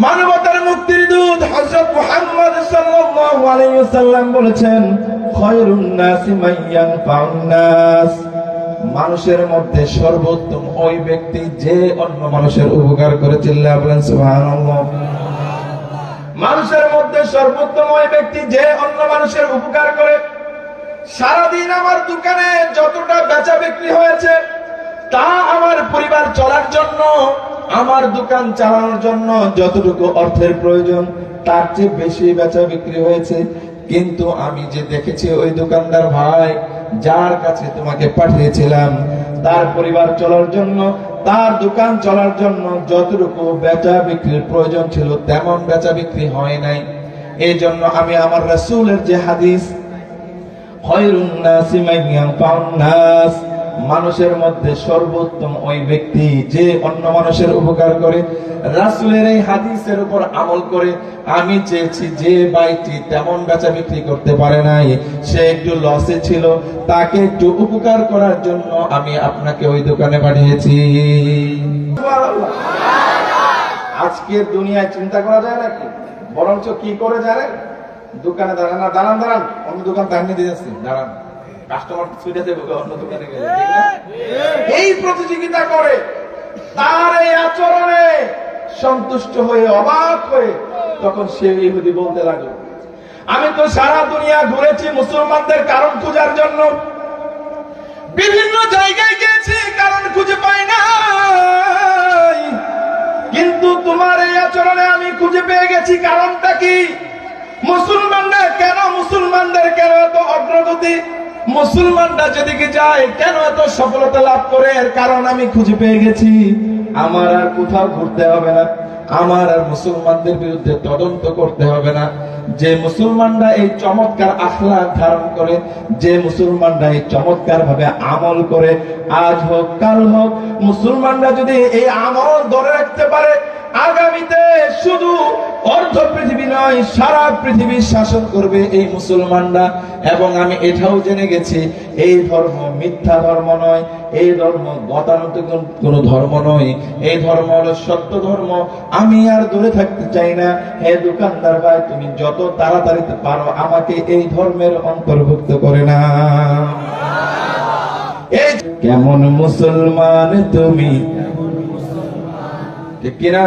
মানবতার মুক্তির দূত হযরত মুহাম্মদ সাল্লাল্লাহু আলাইহি ওয়াসাল্লাম বলেছেন, খায়রুন নাসি মাইয়ান নাস। মানুষের মধ্যে সর্বোত্তম ওই ব্যক্তি যে অন্য মানুষের উপকার করে চিল্লা বলেন, সুবহানাল্লাহ। মানুষের মধ্যে সর্বোত্তম ওই ব্যক্তি যে অন্য মানুষের উপকার করে। সারাদিন আমার দোকানে যতটা বেচা বিক্রি হয়েছে, তা আমার পরিবার চলার জন্য আমার দোকান চালানোর জন্য যতটুকু অর্থের প্রয়োজন, তার চেয়ে বেশি বেচা বিক্রি হয়েছে। কিন্তু আমি যে দেখেছি ওই দোকানদার ভাই, যার কাছে তোমাকে পাঠিয়েছিলাম, তার পরিবার চলার জন্য, তার দোকান চলার জন্য যতটুকু বেচা বিক্রির প্রয়োজন ছিল, তেমন বেচা বিক্রি হয় নাই। এই জন্য আমি আমার রাসূলের যে হাদিস, খয়রুন নাসি মান ইয়ানফাউন নাস। মানুষের মধ্যে সর্বোত্তম ওই ব্যক্তি যে অন্য মানুষের উপকার করে, রাসূলের এই হাদিসের উপর আমল করে, আমি চেয়েছি যে বাইটি তেমন বেচা বিক্রি করতে পারে নাই। সে একটু লসে ছিল, তাকে একটু উপকার করার জন্য আমি আপনাকে ওই দোকানে পাঠিয়েছি। আজকের দুনিয়ায় চিন্তা করা যায় নাকি বরঞ্চ কি করে জানেন? দোকানে দাঁড়ান না, দাঁড়ান দাঁড়ান। অন্য দোকান তাহলে দিয়ে যাচ্ছি, দাঁড়ান। কাস্টমার সুবিধা দেবো অন্য দোকানে গেলে এই প্রতিযোগিতা করে তার এই আচরণে সন্তুষ্ট হয়ে, অবাক হয়ে তখন সে ইহুদি বলতে লাগল, আমি তো সারা দুনিয়া ঘুরেছি মুসলমানদের কারণ খোঁজার জন্য। বিভিন্ন জায়গায় গেছি কারণ খুঁজে পাই না কিন্তু তোমার এই আচরণে আমি খুঁজে পেয়ে গেছি, কারণটা কি? মুসলমানরা কেন, মুসলমানদের কেন এত অগ্রগতি মুসলমানরা যেদিকে যায়, কেন এত সফলতা লাভ করে? এর কারণ আমি খুঁজে পেয়ে গেছি। আমার আর কোথাও ঘুরতে হবে না। আমার আর মুসলমানদের বিরুদ্ধে তদন্ত করতে হবে না। যে মুসলমানরা এই চমৎকার আখলাক ধারণ করে, যে মুসলমানরা এই চমৎকার ভাবে আমল করে, আজ হোক, কাল হোক, মুসলমানরা যদি এই আমল ধরে রাখতে পারে, আগামীতে শুধু অর্ধ পৃথিবী নয়, সারা পৃথিবী শাসন করবে এই মুসলমানরা। এবং আমি এটাও জেনে গেছি, এই ধর্ম মিথ্যা ধর্ম নয়, এই ধর্ম গতানুগতিক কোন ধর্ম নয়, এই ধর্ম হলো সত্য ধর্ম। আমি আর দূরে থাকতে চাই না। হে দোকানদার ভাই, তুমি যত তাড়াতাড়ি পারো আমাকে এই ধর্মের অন্তর্ভুক্ত করে না। কেমন মুসলমান তুমি? ঠিক কিনা?